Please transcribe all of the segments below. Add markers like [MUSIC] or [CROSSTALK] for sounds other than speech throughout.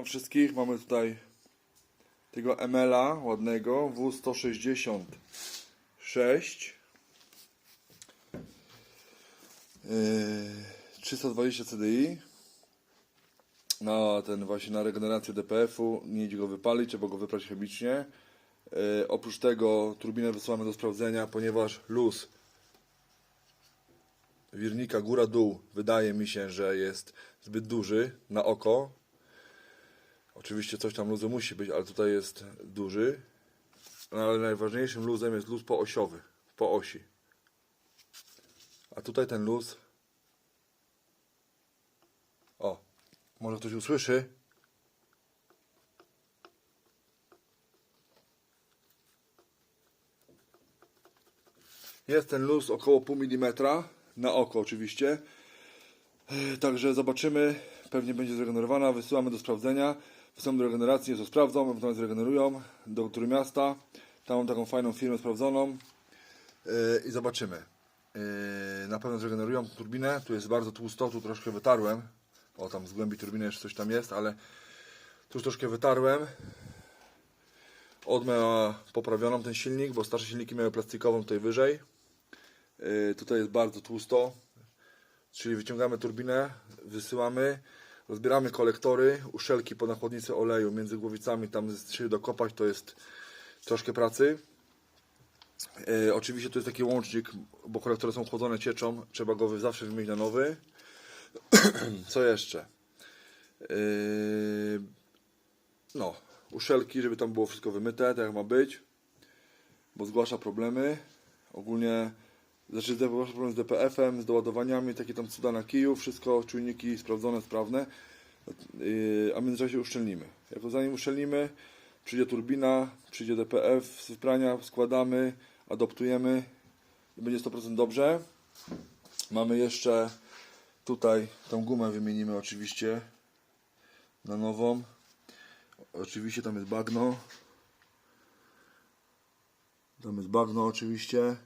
Witam wszystkich. Mamy tutaj tego ML-a ładnego W166 yy, 320 CDI na ten właśnie na regenerację DPF-u. Nie idzie go wypalić, trzeba go wyprać chemicznie. Yy, oprócz tego turbinę wysyłamy do sprawdzenia, ponieważ luz wirnika góra-dół wydaje mi się, że jest zbyt duży na oko. Oczywiście coś tam luzu musi być, ale tutaj jest duży. No, ale najważniejszym luzem jest luz poosiowy, po osi. A tutaj ten luz. O, może ktoś usłyszy. Jest ten luz około pół milimetra, na oko oczywiście. Także zobaczymy, pewnie będzie zregenerowana, wysyłamy do sprawdzenia. Wysyłamy do regeneracji, to sprawdzą, ewentualnie zregenerują do Trójmiasta. Tam mam taką fajną firmę sprawdzoną E, i zobaczymy. E, Na pewno zregenerują turbinę, tu jest bardzo tłusto, tu troszkę wytarłem. O, tam z głębi turbiny jeszcze coś tam jest, ale tu już troszkę wytarłem. Odmę poprawioną ten silnik, bo starsze silniki miały plastikową tutaj wyżej. Yy, tutaj jest bardzo tłusto, czyli wyciągamy turbinę, wysyłamy, rozbieramy kolektory, uszelki po nachłodnicy oleju między głowicami, tam trzy dokopać, to jest troszkę pracy. Yy, oczywiście tu jest taki łącznik, bo kolektory są chłodzone cieczą, trzeba go zawsze wymienić na nowy. [CLEARS THROAT] Co jeszcze? Yy, no, uszelki, żeby tam było wszystko wymyte, tak jak ma być, bo zgłasza problemy. Ogólnie, znaczy zgłasza problem z DPF-em, z doładowaniami, takie tam cuda na kiju, wszystko, czujniki sprawdzone, sprawne, a w międzyczasie uszczelnimy. Jako zanim uszczelnimy, przyjdzie turbina, przyjdzie DPF z wyprania, składamy, adoptujemy będzie 100% dobrze. Mamy jeszcze tutaj tą gumę wymienimy oczywiście na nową. Oczywiście tam jest bagno. Tam jest bagno oczywiście.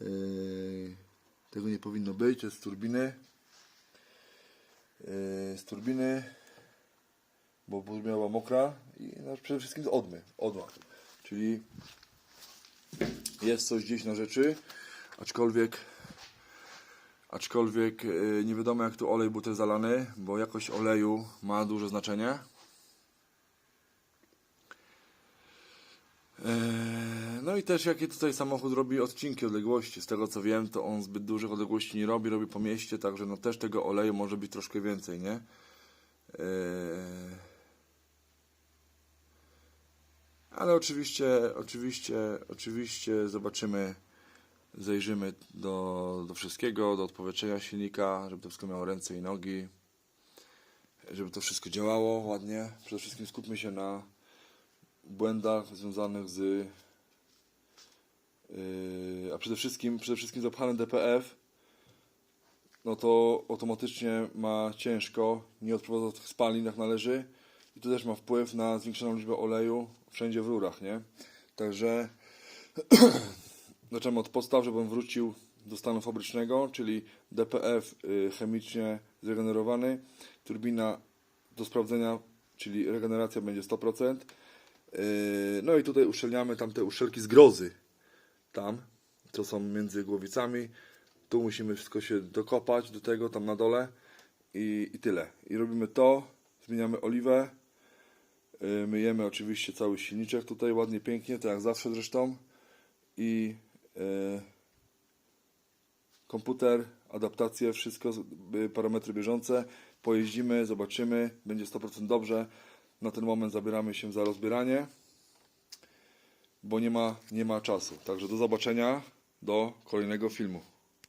Yy, tego nie powinno być, jest z turbiny. Yy, z turbiny, bo turbina była mokra i no, przede wszystkim z odmy, odma. Czyli jest coś gdzieś na rzeczy, aczkolwiek aczkolwiek yy, nie wiadomo jak tu olej był też zalany, bo jakość oleju ma duże znaczenie. No i też jakie tutaj samochód robi odcinki odległości. Z tego co wiem, to on zbyt dużych odległości nie robi, robi po mieście, także no też tego oleju może być troszkę więcej, nie? Eee, Ale oczywiście, oczywiście, oczywiście zobaczymy, zajrzymy do, do wszystkiego, do odpowietrzenia silnika, żeby to wszystko miało ręce i nogi, żeby to wszystko działało ładnie. Przede wszystkim skupmy się na błędach związanych z yy, a przede wszystkim przede wszystkim zapchany DPF no to automatycznie ma ciężko nie odprowadza tych spalin jak należy i to też ma wpływ na zwiększoną liczbę oleju wszędzie w rurach, nie? Także [CLEARS THROAT] zaczynamy od podstaw, żebym wrócił do stanu fabrycznego, czyli DPF y, chemicznie zregenerowany, turbina do sprawdzenia, czyli regeneracja będzie 100%. Yy, No i tutaj uszczelniamy tam te uszczelki z grozy. Tam, co są między głowicami. Tu musimy wszystko się dokopać do tego, tam na dole. I, i tyle. I robimy to, zmieniamy oliwę. Yy, Myjemy oczywiście cały silniczek tutaj ładnie, pięknie, tak jak zawsze zresztą. I yy, komputer, adaptacje, wszystko, y, parametry bieżące. Pojeździmy, zobaczymy, będzie 100% dobrze. Na ten moment zabieramy się za rozbieranie, bo nie ma, nie ma czasu. Także do zobaczenia do kolejnego filmu.